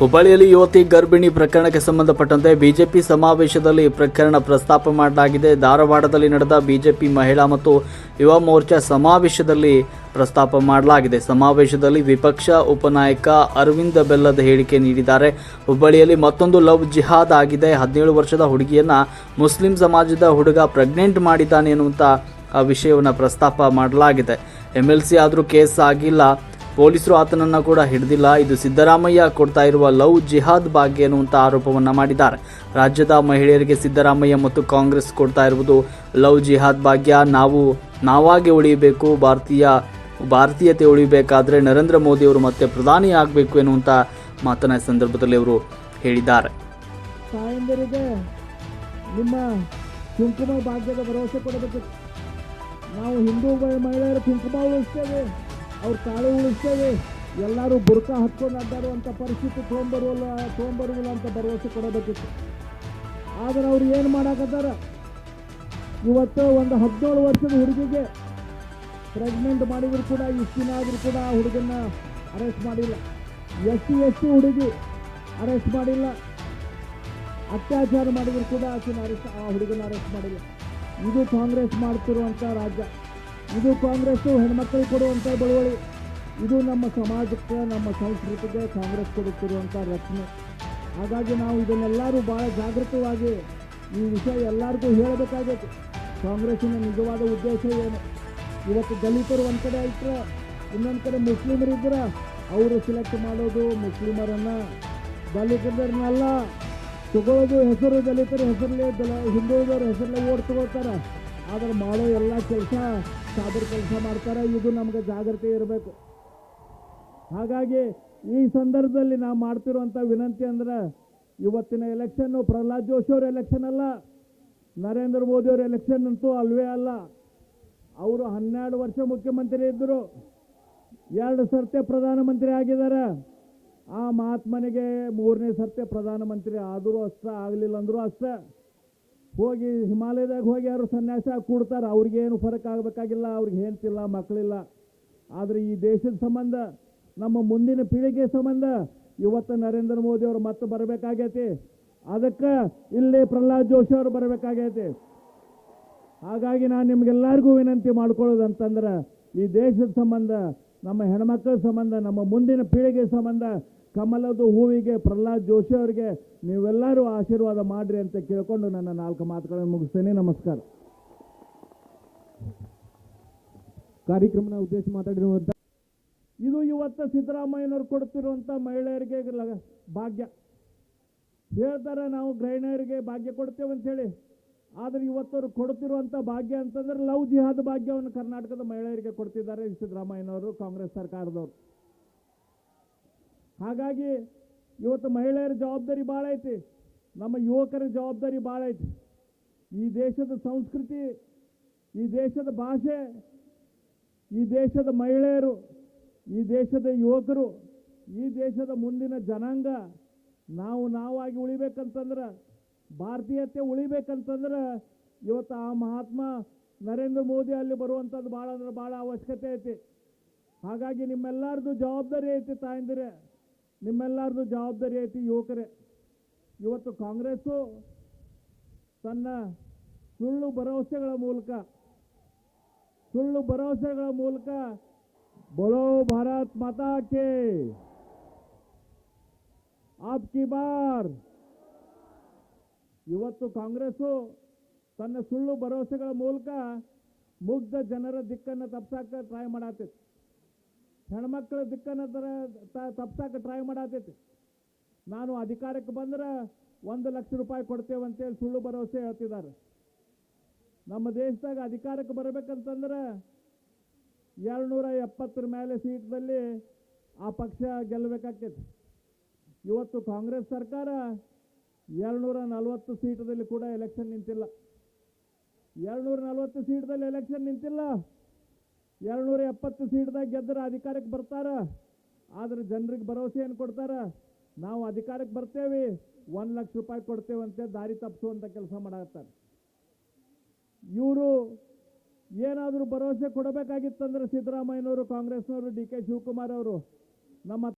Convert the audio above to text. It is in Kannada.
ಹುಬ್ಬಳ್ಳಿಯಲ್ಲಿ ಯುವತಿ ಗರ್ಭಿಣಿ ಪ್ರಕರಣಕ್ಕೆ ಸಂಬಂಧಪಟ್ಟಂತೆ ಬಿಜೆಪಿ ಸಮಾವೇಶದಲ್ಲಿ ಪ್ರಕರಣ ಪ್ರಸ್ತಾಪ ಮಾಡಲಾಗಿದೆ. ಧಾರವಾಡದಲ್ಲಿ ನಡೆದ ಬಿಜೆಪಿ ಮಹಿಳಾ ಮತ್ತು ಯುವ ಮೋರ್ಚಾ ಸಮಾವೇಶದಲ್ಲಿ ಪ್ರಸ್ತಾಪ ಮಾಡಲಾಗಿದೆ. ಸಮಾವೇಶದಲ್ಲಿ ವಿಪಕ್ಷ ಉಪನಾಯಕ ಅರವಿಂದ ಬೆಲ್ಲದ ಹೇಳಿಕೆ ನೀಡಿದ್ದಾರೆ. ಹುಬ್ಬಳ್ಳಿಯಲ್ಲಿ ಮತ್ತೊಂದು ಲವ್ ಜಿಹಾದ್ ಆಗಿದೆ. ಹದಿನೇಳು ವರ್ಷದ ಹುಡುಗಿಯನ್ನ ಮುಸ್ಲಿಂ ಸಮಾಜದ ಹುಡುಗ ಪ್ರೆಗ್ನೆಂಟ್ ಮಾಡಿದ್ದಾನೆ ಎನ್ನುವಂಥ ಆ ವಿಷಯವನ್ನು ಪ್ರಸ್ತಾಪ ಮಾಡಲಾಗಿದೆ. ಎಂ ಎಲ್ ಸಿ ಆದರೂ ಕೇಸ್ ಆಗಿಲ್ಲ. ಪೊಲೀಸರು ಆತನನ್ನ ಕೂಡ ಹಿಡಿದಿಲ್ಲ. ಇದು ಸಿದ್ದರಾಮಯ್ಯ ಕೊಡ್ತಾ ಇರುವ ಲವ್ ಜಿಹಾದ್ ಭಾಗ್ಯ ಎನ್ನುವಂಥ ಆರೋಪವನ್ನು ಮಾಡಿದ್ದಾರೆ. ರಾಜ್ಯದ ಮಹಿಳೆಯರಿಗೆ ಸಿದ್ದರಾಮಯ್ಯ ಮತ್ತು ಕಾಂಗ್ರೆಸ್ ಕೊಡ್ತಾ ಇರುವುದು ಲವ್ ಜಿಹಾದ್ ಭಾಗ್ಯ. ನಾವು, ನಾವಾಗೆ ಉಳಿಯಬೇಕು, ಭಾರತೀಯ, ಭಾರತೀಯತೆ ಉಳಿಬೇಕಾದ್ರೆ ನರೇಂದ್ರ ಮೋದಿ ಅವರು ಮತ್ತೆ ಪ್ರಧಾನಿ ಆಗಬೇಕು ಎನ್ನುವಂಥ ಮಾತನ ಸಂದರ್ಭದಲ್ಲಿ ಅವರು ಹೇಳಿದ್ದಾರೆ. ಭಾಗ್ಯದ ಭರವಸೆ ಕೊಡಬೇಕು. ನಾವು ಹಿಂದೂ ಮಹಿ- ಮಹಿಳೆಯರು ಕುಂಕುಮ ಉಳಿಸ್ತೇವೆ ಅವ್ರ ಕಾಳು ಉಳಿಸ್ತೇವೆ ಎಲ್ಲರೂ ಬುರ್ಕ ಹತ್ಕೊಂಡು ಅಡ್ಡಾರು ಅಂತ ಪರಿಸ್ಥಿತಿ ತೊಗೊಂಬರುವಲ್ಲ ತೊಗೊಂಬರುವುದಿಲ್ಲ ಅಂತ ಭರವಸೆ ಕೊಡಬೇಕಿತ್ತು ಆದರೆ ಅವ್ರು ಏನು ಮಾಡಾಕತ್ತಾರ? ಇವತ್ತು ಒಂದು ಹದಿನೇಳು ವರ್ಷದ ಹುಡುಗಿಗೆ ಪ್ರೆಗ್ನೆಂಟ್ ಮಾಡಿದ್ರು ಕೂಡ, ಇಷ್ಟು ದಿನ ಆದರೂ ಕೂಡ ಆ ಹುಡುಗನ್ನ ಅರೆಸ್ಟ್ ಮಾಡಿಲ್ಲ. ಎಷ್ಟು ಎಸ್ ಟಿ ಹುಡುಗಿ ಅರೆಸ್ಟ್ ಮಾಡಿಲ್ಲ. ಅತ್ಯಾಚಾರ ಮಾಡಿದ್ರು ಕೂಡ ಆಕಿನ ಅರೆಸ್ಟ್ ಆ ಹುಡುಗನ ಅರೆಸ್ಟ್ ಮಾಡಿಲ್ಲ. ಇದು ಕಾಂಗ್ರೆಸ್ ಮಾಡ್ತಿರುವಂಥ ರಾಜ್ಯ. ಇದು ಕಾಂಗ್ರೆಸ್ಸು ಹೆಣ್ಮಕ್ಳಿಗೆ ಕೊಡುವಂಥ ಬಳುವಳಿ ಇದು ನಮ್ಮ ಸಮಾಜಕ್ಕೆ, ನಮ್ಮ ಸಂಸ್ಕೃತಿಗೆ ಕಾಂಗ್ರೆಸ್ ಕೊಡುತ್ತಿರುವಂಥ ರಚನೆ ಹಾಗಾಗಿ ನಾವು ಇದನ್ನೆಲ್ಲರೂ ಭಾಳ ಜಾಗೃತವಾಗಿ ಈ ವಿಷಯ ಎಲ್ಲರಿಗೂ ಹೇಳಬೇಕಾಗೈತೆ ಕಾಂಗ್ರೆಸ್ಸಿನ ನಿಜವಾದ ಉದ್ದೇಶ ಏನು? ಇವತ್ತು ದಲಿತರು ಒಂದು ಕಡೆ ಇಟ್ಟರೆ ಇನ್ನೊಂದು ಕಡೆ ಮುಸ್ಲಿಮರು ಅವರು ಸೆಲೆಕ್ಟ್ ಮಾಡೋದು ಮುಸ್ಲಿಮರನ್ನು. ದಲಿತರನ್ನೆಲ್ಲ ತಗೊಳ್ಳೋದು ಹೆಸರು ದಲಿತರ ಹೆಸರಲ್ಲೇ, ದಲ ಹಿಂದುಳಿದವ್ರ ಹೆಸರಲ್ಲೇ ಓಡ್ ತಗೋತಾರೆ ಆದ್ರೆ ಮಾಡೋ ಎಲ್ಲ ಕೆಲಸ ಸಾಬರ್ ಕೆಲಸ ಮಾಡ್ತಾರೆ, ಇದು ನಮಗೆ ಜಾಗ್ರತೆ ಇರಬೇಕು. ಹಾಗಾಗಿ ಈ ಸಂದರ್ಭದಲ್ಲಿ ನಾವು ಮಾಡ್ತಿರುವಂಥ ವಿನಂತಿ ಅಂದ್ರೆ ಇವತ್ತಿನ ಎಲೆಕ್ಷನ್ನು ಪ್ರಹ್ಲಾದ್ ಜೋಶಿ ಅವ್ರ ಎಲೆಕ್ಷನ್ ಅಲ್ಲ, ನರೇಂದ್ರ ಮೋದಿ ಅವ್ರ ಎಲೆಕ್ಷನ್ ಅಂತೂ ಅಲ್ವೇ ಅಲ್ಲ. ಅವರು ಹನ್ನೆರಡು ವರ್ಷ ಮುಖ್ಯಮಂತ್ರಿ ಇದ್ದರು ಎರಡು ಸರ್ತೆ ಪ್ರಧಾನಮಂತ್ರಿ ಆಗಿದ್ದಾರೆ. ಆ ಮಹಾತ್ಮನಿಗೆ ಮೂರನೇ ಸರ್ತೆ ಪ್ರಧಾನಮಂತ್ರಿ ಆದರೂ ಅಷ್ಟೇ, ಆಗಲಿಲ್ಲ ಅಂದರೂ ಅಷ್ಟೇ. ಹೋಗಿ ಹಿಮಾಲಯದಾಗ ಹೋಗಿ ಯಾರು ಸನ್ಯಾಸ ಕೂಡ್ತಾರೆ, ಅವ್ರಿಗೇನು ಫರಕ್ ಆಗಬೇಕಾಗಿಲ್ಲ, ಅವ್ರಿಗೆ ಹೆಂಡ್ತಿಲ್ಲ ಮಕ್ಕಳಿಲ್ಲ ಆದರೆ ಈ ದೇಶದ ಸಂಬಂಧ, ನಮ್ಮ ಮುಂದಿನ ಪೀಳಿಗೆ ಸಂಬಂಧ, ಇವತ್ತು ನರೇಂದ್ರ ಮೋದಿ ಅವರು ಮತ್ತೆ ಬರಬೇಕಾಗೈತಿ. ಅದಕ್ಕೆ ಇಲ್ಲಿ ಪ್ರಹ್ಲಾದ್ ಜೋಶಿ ಅವರು ಬರಬೇಕಾಗೈತಿ. ಹಾಗಾಗಿ ನಾನು ನಿಮ್ಗೆಲ್ಲರಿಗೂ ವಿನಂತಿ ಮಾಡ್ಕೊಳ್ಳೋದು ಅಂತಂದ್ರೆ ಈ ದೇಶದ ಸಂಬಂಧ, ನಮ್ಮ ಹೆಣ್ಮಕ್ಳ ಸಂಬಂಧ, ನಮ್ಮ ಮುಂದಿನ ಪೀಳಿಗೆ ಸಂಬಂಧ ಕಮಲದ ಹೂವಿಗೆ ಪ್ರಹ್ಲಾದ್ ಜೋಶಿ ಅವರಿಗೆ ನೀವೆಲ್ಲರೂ ಆಶೀರ್ವಾದ ಮಾಡ್ರಿ ಅಂತ ಕೇಳ್ಕೊಂಡು ನನ್ನ ನಾಲ್ಕು ಮಾತುಗಳನ್ನು ಮುಗಿಸ್ತೇನೆ. ನಮಸ್ಕಾರ. ಕಾರ್ಯಕ್ರಮನ ಉದ್ದೇಶ ಮಾತಾಡಿರುವಂಥ ಇದು ಇವತ್ತು ಸಿದ್ದರಾಮಯ್ಯನವ್ರು ಕೊಡ್ತಿರುವಂಥ ಮಹಿಳೆಯರಿಗೆ ಭಾಗ್ಯ. ಹೇಳ್ತಾರೆ ನಾವು ಗೃಹಿಣಿಯರಿಗೆ ಭಾಗ್ಯ ಕೊಡ್ತೇವೆ ಅಂತೇಳಿ ಆದ್ರೆ ಇವತ್ತವರು ಕೊಡ್ತಿರುವಂಥ ಭಾಗ್ಯ ಅಂತಂದ್ರೆ ಲವ್ ಜಿಹಾದ್ ಭಾಗ್ಯವನ್ನು ಕರ್ನಾಟಕದ ಮಹಿಳೆಯರಿಗೆ ಕೊಡ್ತಿದ್ದಾರೆ ಸಿದ್ದರಾಮಯ್ಯನವರು, ಕಾಂಗ್ರೆಸ್ ಸರ್ಕಾರದವರು. ಹಾಗಾಗಿ ಇವತ್ತು ಮಹಿಳೆಯರ ಜವಾಬ್ದಾರಿ ಭಾಳ ಐತಿ, ನಮ್ಮ ಯುವಕರ ಜವಾಬ್ದಾರಿ ಭಾಳ ಐತಿ. ಈ ದೇಶದ ಸಂಸ್ಕೃತಿ, ಈ ದೇಶದ ಭಾಷೆ, ಈ ದೇಶದ ಮಹಿಳೆಯರು, ಈ ದೇಶದ ಯುವಕರು, ಈ ದೇಶದ ಮುಂದಿನ ಜನಾಂಗ, ನಾವು ನಾವಾಗಿ ಉಳಿಬೇಕಂತಂದ್ರೆ, ಭಾರತೀಯತೆ ಉಳಿಬೇಕಂತಂದ್ರೆ ಇವತ್ತು ಆ ಮಹಾತ್ಮ ನರೇಂದ್ರ ಮೋದಿ ಅಲ್ಲಿ ಬರುವಂಥದ್ದು ಭಾಳ ಅಂದ್ರೆ ಭಾಳ ಅವಶ್ಯಕತೆ ಐತಿ. ಹಾಗಾಗಿ ನಿಮ್ಮೆಲ್ಲರದು ಜವಾಬ್ದಾರಿ ಐತಿ ತಾಯಂದಿರೆ. ನಿಮ್ಮೆಲ್ಲರದು ಜವಾಬ್ದಾರಿ ಐತಿ ಯುವಕರೇ ಇವತ್ತು ಕಾಂಗ್ರೆಸ್ಸು ತನ್ನ ಸುಳ್ಳು ಭರವಸೆಗಳ ಮೂಲಕ ಸುಳ್ಳು ಭರವಸೆಗಳ ಮೂಲಕ बोलो भारत माता के आपकी ಬಾರ್ ಇವತ್ತು ಕಾಂಗ್ರೆಸ್ಸು ತನ್ನ ಸುಳ್ಳು ಭರವಸೆಗಳ ಮೂಲಕ ಮುಗ್ಧ ಜನರ ದಿಕ್ಕನ್ನು ತಪ್ಸಕ್ಕೆ ಟ್ರೈ ಮಾಡತ್ತೈತಿ ಹೆಣ್ಮಕ್ಳ ದಿಕ್ಕನ ತರ ತಪ್ಸಕ್ಕೆ ಟ್ರೈ ಮಾಡತೈತಿ. ನಾನು ಅಧಿಕಾರಕ್ಕೆ ಬಂದ್ರೆ ಒಂದು ಲಕ್ಷ ರೂಪಾಯಿ ಕೊಡ್ತೇವೆ ಅಂತೇಳಿ ಸುಳ್ಳು ಭರವಸೆ ಹೇಳ್ತಿದ್ದಾರೆ. ನಮ್ಮ ದೇಶದಾಗ ಅಧಿಕಾರಕ್ಕೆ ಬರಬೇಕಂತಂದ್ರೆ ಎರಡುನೂರ ಎಪ್ಪತ್ತರ ಮೇಲೆ ಸೀಟ್ದಲ್ಲಿ ಆ ಪಕ್ಷ ಗೆಲ್ಲಬೇಕಾಗ್ತೈತಿ. ಇವತ್ತು ಕಾಂಗ್ರೆಸ್ ಸರ್ಕಾರ ಎರಡುನೂರ ನಲವತ್ತು ಸೀಟದಲ್ಲಿ ಕೂಡ ಎಲೆಕ್ಷನ್ ನಿಂತಿಲ್ಲ. ಎರಡುನೂರ ನಲವತ್ತು ಸೀಟ್ದಲ್ಲಿ ಎಲೆಕ್ಷನ್ ನಿಂತಿಲ್ಲ. ಎರಡುನೂರ ಎಪ್ಪತ್ತು ಸೀಟ್ದಾಗ ಗೆದ್ದರೆ ಅಧಿಕಾರಕ್ಕೆ ಬರ್ತಾರ, ಆದ್ರೆ ಜನರಿಗೆ ಭರವಸೆ ಏನು ಕೊಡ್ತಾರ? ನಾವು ಅಧಿಕಾರಕ್ಕೆ ಬರ್ತೇವೆ, ಒಂದು ಲಕ್ಷ ರೂಪಾಯಿ ಕೊಡ್ತೇವೆ ಅಂತ ದಾರಿ ತಪ್ಪಿಸುವಂಥ ಕೆಲಸ ಮಾಡತ್ತಾರೆ ಇವರು ಏನಾದರೂ ಭರವಸೆ ಕೊಡಬೇಕಾಗಿತ್ತಂದ್ರೆ ಸಿದ್ದರಾಮಯ್ಯನವರು, ಕಾಂಗ್ರೆಸ್ನವರು, ಡಿ ಕೆ ಶಿವಕುಮಾರ್ ಅವರು, ನಮ್ಮ